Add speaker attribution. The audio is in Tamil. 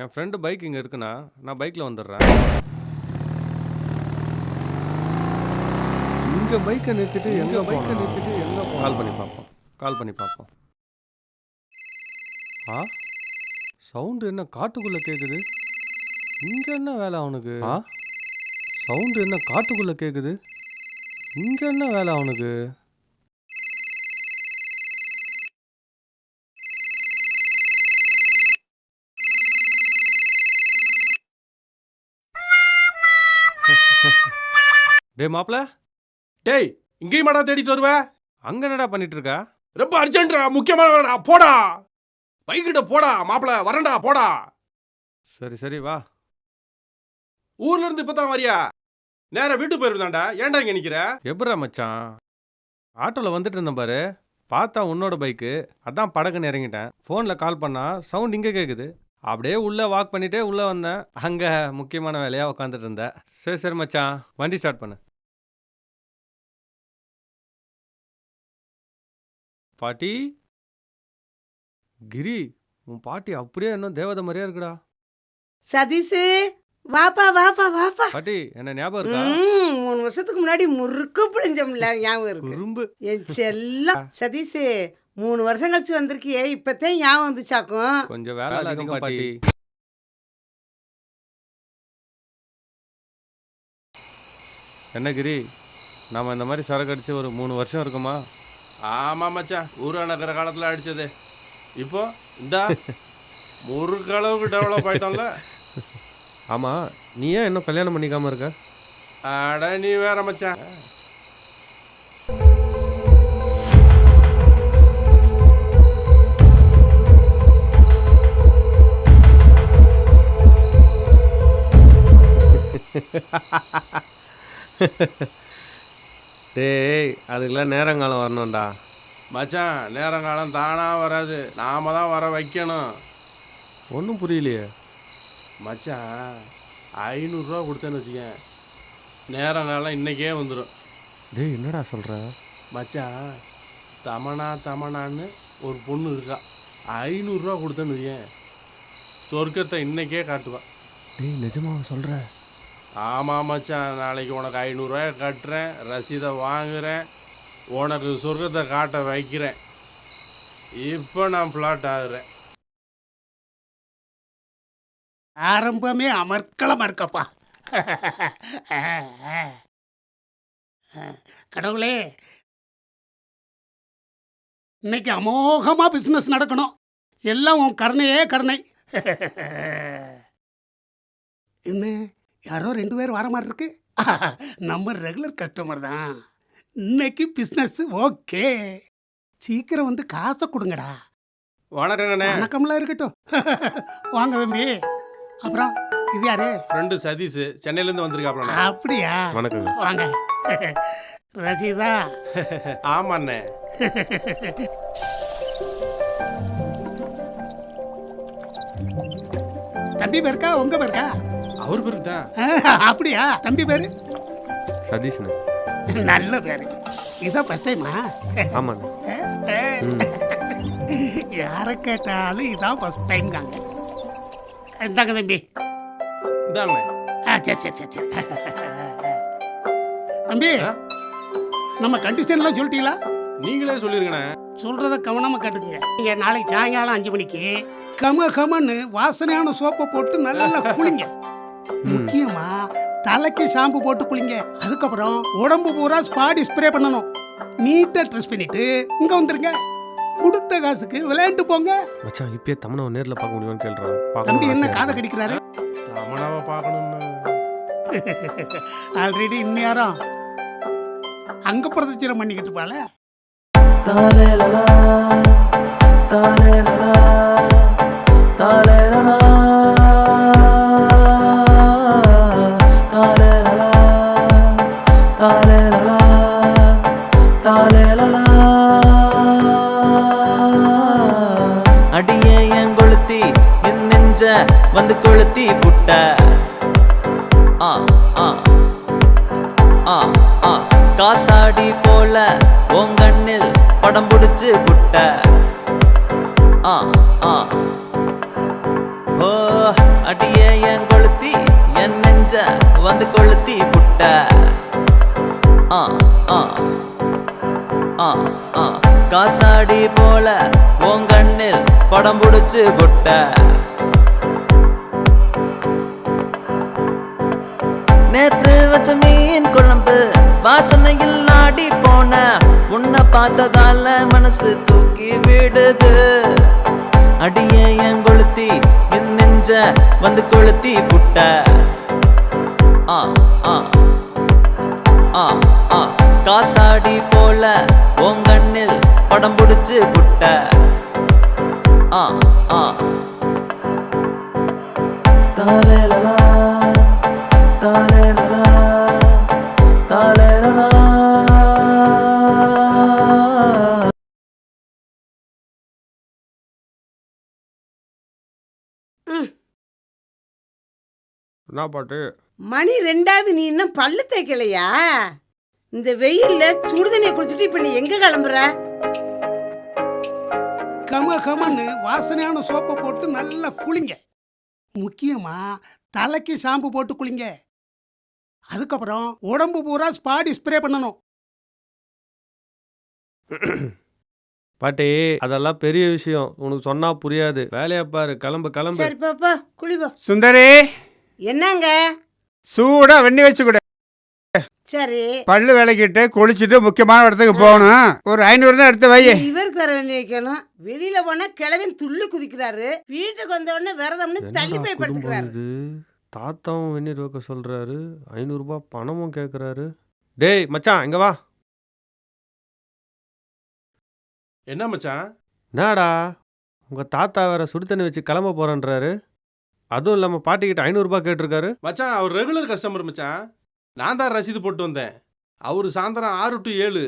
Speaker 1: என் ஃப்ரெண்டு பைக் இங்கே இருக்குண்ணா. நான் பைக்கில் வந்துடுறேன். இங்கே பைக்கை நிறுத்திட்டு எங்கே பைக்கை நிறுத்திட்டு எங்கே கால் பண்ணி பார்ப்போம். கால் பண்ணி பார்ப்போம். ஆ? சவுண்டு என்ன காட்டுக்குள்ளே கேட்குது இங்கே என்ன வேலை அவனுக்கு? ஆ? சவுண்டு என்ன காட்டுக்குள்ளே கேட்குது இங்கே என்ன வேலை அவனுக்கு? டேய் மாப்ள
Speaker 2: டேய் இங்கேயும் மாடா தேடிட்டு வருவ?
Speaker 1: அங்கே என்னடா பண்ணிட்டு இருக்கா
Speaker 2: ரொம்ப அர்ஜென்ட்ரா முக்கியமான வேலைடா போடா. பைக்கிட்ட போடா மாப்பிள வரேன்டா போடா.
Speaker 1: சரி சரி வா.
Speaker 2: ஊர்ல இருந்து இப்பதான் வரியா? நேரா வீட்டுக்கு போயிருந்தாண்டா ஏன்டா இங்க நிக்கிற?
Speaker 1: எப்பட்றா மச்சான்? ஆட்டோவில் வந்துட்டு இருந்தேன் பாரு. பார்த்தா உன்னோட பைக்கு. அதான் படக்குன்னு இறங்கிட்டேன். ஃபோனில் கால் பண்ணா சவுண்ட் இங்கே கேட்குது அப்படியே உள்ளே வாக் பண்ணிட்டே உள்ளே வந்தேன். அங்கே முக்கியமான வேலையாக உட்காந்துட்டு இருந்தேன். சரி சரி மச்சான் வண்டி ஸ்டார்ட் பண்ணு. பாட்டி? கிரி உன் பாட்டி அப்படியே இன்னும் தேவதை மாதிரியா இருக்குடா.
Speaker 3: சதீஷு வாப்பா வாப்பா வாப்பா.
Speaker 1: பாட்டி என்ன ஞாபகம் இருக்கா?
Speaker 3: ம், மூணு வருஷத்துக்கு முன்னாடி முறுக்கு பிழிஞ்சோம்ல ஞாபகம் இருக்கு.
Speaker 1: குறும்பு.
Speaker 3: என் செல்லம். சதீஷு மூணு வருஷம் கழிச்சு வந்திருக்கியே இப்பதான் ஞாபகம் வந்துச்சாக்கும்.
Speaker 1: கொஞ்சம் வேலை அதிகம் பாட்டி. என்ன கிரி? நாம இந்த மாதிரி சரக்கு அடிச்சு ஒரு மூணு வருஷம் இருக்குமா?
Speaker 2: ஆமா மச்சான். ஊரா நகர காலத்துல அடிச்சது. இப்போ இந்தா முறுக்கு அளவுக்கு டெவலப் ஆயிட்டோம்ல.
Speaker 1: ஆமா நீ ஏன் இன்னும் கல்யாணம் பண்ணிக்காம இருக்க?
Speaker 2: அட நீ வேற மச்சான்.
Speaker 1: டேய் அதுக்கெல்லாம் நேரங்காலம் வரணும்டா.
Speaker 2: மச்சான் நேரங்காலம் தானா வராது. நாம தான் வர வைக்கணும்.
Speaker 1: ஒன்றும் புரியலையே.
Speaker 2: மச்சான் ஐநூறுரூவா கொடுத்தேன்னு வச்சுக்கேன். நேரங்காலம் இன்னைக்கே வந்துடும்
Speaker 1: டேய் என்னடா சொல்ற?
Speaker 2: மச்சான் தமனா தமனான்னு ஒரு பொண்ணு இருக்கா. ஐநூறுரூவா கொடுத்தேன்னு வையேன் சொர்க்கத்தை இன்னைக்கே காட்டுவான்
Speaker 1: டேய் நிஜமாவா சொல்ற?
Speaker 2: ஆமாம் மச்சான் நாளைக்கு உனக்கு ஐநூறுரூவாயை கட்டுறேன் ரசீதை வாங்குறேன் உனக்கு சொர்க்கத்தை காட்ட வைக்கிறேன். இப்போ நான் ஃப்ளாட் ஆகுறேன்.
Speaker 4: ஆரம்பமே அமர்க்களமா இருக்கப்பா கடவுளே இன்னைக்கு அமோகமாக பிஸ்னஸ் நடக்கணும். எல்லாம் உன் கருணையே கருணை. என்ன? யாரோ ரெண்டு பேர் வர மாதிரி இருக்கு. நம்ம ரெகுலர் கஸ்டமர் தான். இன்னைக்கு பிசினஸ் ஓகே சீக்கிரம் வந்து காசை கொடுங்கடா.
Speaker 2: வணக்கங்கண்ணே
Speaker 4: வணக்கம்லாம் இருக்கட்டும். வாங்க தம்பி. அப்புறம் இது யாரு?
Speaker 2: ஃப்ரெண்டு சதீஷ். சென்னையிலேருந்து வந்திருக்காப்ல
Speaker 4: அப்படியா?
Speaker 1: வணக்கங்க
Speaker 4: வாங்க. ரசீதா.
Speaker 2: ஆமாண்ணே
Speaker 4: தம்பி பேருக்கா? உங்க பேருக்கா?
Speaker 2: அவர் பேருக்கு தான்.
Speaker 4: அப்படியா? தம்பி பேரு?
Speaker 1: சதீஷ்ண்ணே.
Speaker 4: நல்ல பேரு. இதான் ஃபர்ஸ்ட் டைமா
Speaker 1: ஆமாண்ணே
Speaker 4: யாரை கேட்டாலும் இதான் ஃபர்ஸ்ட் டைம் தாங்க இந்தாங்க தம்பி. ஆ சரி சரி சரி சரி. தம்பி? நம்ம கண்டிஷன்லாம் சொல்லிட்டீங்களா?
Speaker 2: நீங்களே சொல்லிருங்கண்ணே.
Speaker 4: சொல்றத கவனமா கேட்டுக்குங்க. நீங்க நாளைக்கு சாயங்காலம் அஞ்சு மணிக்கு கம கமன்னு வாசனையான சோப்பை போட்டு நல்லா குளிங்க. முக்கியமா தலைக்கு ஷாம்பு போட்டு குளிங்க. அதுக்கப்புறம் உடம்பு பூரா ஸ்பாடி ஸ்ப்ரே பண்ணணும். நீட்டா ட்ரெஸ் பண்ணிட்டு இங்க வந்துருங்க. கொடுத்த காசுக்கு விளையாண்டு போங்க.
Speaker 1: மச்சான் இப்பயே தமனை நேர்ல பார்க்க முடியுமான்னு கேள்றான்.
Speaker 4: தம்பி என்ன காதை கடிக்கிறாரு?
Speaker 2: தமனாவை பார்க்கணும்னு.
Speaker 4: ஆல்ரெடி இந்நேரம். அங்க பிரதட்சணம் பண்ணிக்கிட்டு பால
Speaker 5: தாலேலலா, தாலேலலா, தாலேலலா, என் வந்து கொளுத்தி புட்ட. ஆ ஆ. ஆ ஆ. காத்தாடி போல உங்கண்ணில் படம் பிடிச்சு புட்ட. ஆ ஆ. ஓ அடியே என் கொளுத்தி? என் நெஞ்ச வந்து கொளுத்தி புட்ட. ஆ ஆ. ஆ ஆ. காத்தாடி போல உங்கண்ணில் படம் பிடிச்சு புட்ட. நேத்து வச்ச மீன் குழம்பு வாசனையில் நாடி போன. உன்னை பார்த்ததால மனசு தூக்கி விடுது. அடியே என் கொளுத்தி என் நெஞ்ச வந்து கொளுத்தி புட்ட? ஆ ஆ ஆ ஆ. காத்தாடி போல உங்கண்ணில் படம் பிடிச்சு புட்ட. ஆ ஆ. தாலேலலா
Speaker 6: என்ன பாட்டு?
Speaker 3: மணி ரெண்டாவது நீ இன்னும் பல்லு தேய்க்கலையா? இந்த வெயில்ல சுடுதண்ணியை குடிச்சிட்டு இப்ப நீ எங்க கிளம்புற?
Speaker 4: கம கமன்னு வாசனையான சோப்பை போட்டு நல்லா குளிங்க. முக்கியமா தலைக்கு ஷாம்பு போட்டு குளிங்க. அதுக்கப்புறம் உடம்பு பூரா ஸ்பாடி ஸ்ப்ரே பண்ணணும்.
Speaker 6: பாட்டி அதெல்லாம் பெரிய விஷயம். உனக்கு சொன்னா புரியாது. வேலையை பாரு. கிளம்பு கிளம்பு.
Speaker 3: சரி பாப்பா குளிப்போ
Speaker 7: சுந்தரி!
Speaker 3: என்னங்க?
Speaker 7: சூடா வெண்ணி வச்சு கொடு.
Speaker 3: சரி.
Speaker 7: பல்லு விளக்கிட்டு குளிச்சுட்டு முக்கியமான இடத்துக்கு போகணும். ஒரு ஐநூறு தான் எடுத்து வை.
Speaker 3: இவருக்கு வர வேண்டி வைக்கணும். வெளியில போனா கிழவன் துள்ளி குதிக்கிறாரு. வீட்டுக்கு வந்த உடனே விரதம்னு தள்ளி போய் படுத்துக்கிறாரு.
Speaker 6: தாத்தாவும் வெந்நீர் வைக்க சொல்றாரு. ஐநூறுரூபா பணமும் கேட்குறாரு டேய் மச்சான் இங்க வா.
Speaker 2: என்ன மச்சான்?
Speaker 6: என்னடா உங்க தாத்தா வேற சுடு தண்ணி வச்சு கிளம்ப போறேன்றாரு. அதுவும் இல்லாம பாட்டிக்கிட்ட ஐநூறுரூபா கேட்டிருக்காரு.
Speaker 2: மச்சான் அவர் ரெகுலர் கஸ்டமர் மச்சான். நான் தான் ரசீது போட்டு வந்தேன். அவர் சாயந்தரம் ஆறு டு ஏழு.